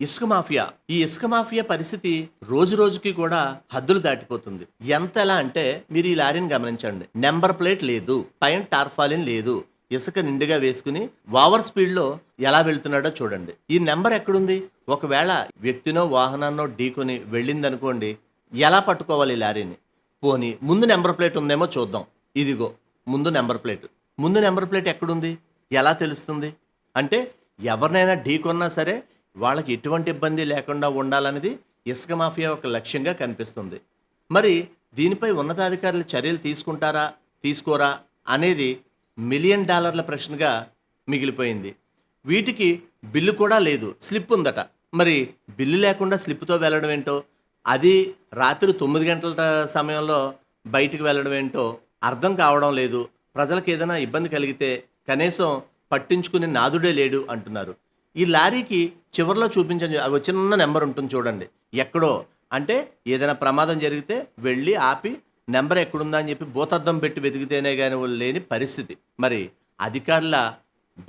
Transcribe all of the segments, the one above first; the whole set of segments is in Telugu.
ఇసుక మాఫియా. ఈ ఇసుక మాఫియా పరిస్థితి రోజు రోజుకి కూడా హద్దులు దాటిపోతుంది. ఎంత ఎలా అంటే మీరు ఈ లారీని గమనించండి. నెంబర్ ప్లేట్ లేదు. పైన టార్ఫాలిన్ లేదు. ఇసుక నిండుగా వేసుకుని ఓవర్ స్పీడ్లో ఎలా వెళ్తున్నాడో చూడండి. ఈ నెంబర్ ఎక్కడుంది? ఒకవేళ వ్యక్తినో వాహనాన్నో ఢీకొని వెళ్ళిందనుకోండి ఎలా పట్టుకోవాలి ఈ లారీని? పోనీ ముందు నెంబర్ ప్లేట్ ఉందేమో చూద్దాం. ఇదిగో ముందు నెంబర్ ప్లేట్. ముందు నెంబర్ ప్లేట్ ఎక్కడుంది? ఎలా తెలుస్తుంది? అంటే ఎవరినైనా ఢీకొన్నా సరే వాళ్ళకి ఎటువంటి ఇబ్బంది లేకుండా ఉండాలనేది ఇసుక మాఫియా ఒక లక్ష్యంగా కనిపిస్తుంది. మరి దీనిపై ఉన్నతాధికారులు చర్యలు తీసుకుంటారా తీసుకోరా అనేది మిలియన్ డాలర్ల ప్రశ్నగా మిగిలిపోయింది. వీటికి బిల్లు కూడా లేదు స్లిప్ ఉందట. మరి బిల్లు లేకుండా స్లిప్తో వెళ్ళడం ఏంటో అది రాత్రి తొమ్మిది గంటల సమయంలో బయటికి వెళ్ళడం ఏంటో అర్థం కావడం లేదు. ప్రజలకు ఏదైనా ఇబ్బంది కలిగితే కనీసం పట్టించుకునే నాదుడే లేడు అంటున్నారు. ఈ లారీకి చివరిలో చూపించని అవి చిన్న నెంబర్ ఉంటుంది చూడండి. ఎక్కడో. అంటే ఏదైనా ప్రమాదం జరిగితే వెళ్ళి ఆపి నెంబర్ ఎక్కడుందా అని చెప్పి భూతద్దం పెట్టి వెతికితేనే కానీ లేని పరిస్థితి. మరి అధికారుల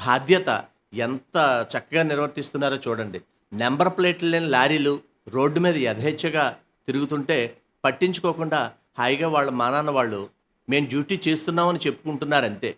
బాధ్యత ఎంత చక్కగా నిర్వర్తిస్తున్నారో చూడండి. నెంబర్ ప్లేట్లు లేని లారీలు రోడ్డు మీద యథేచ్ఛగా తిరుగుతుంటే పట్టించుకోకుండా హాయిగా వాళ్ళ మానాన్న వాళ్ళు మేము డ్యూటీ చేస్తున్నామని చెప్పుకుంటున్నారంతే.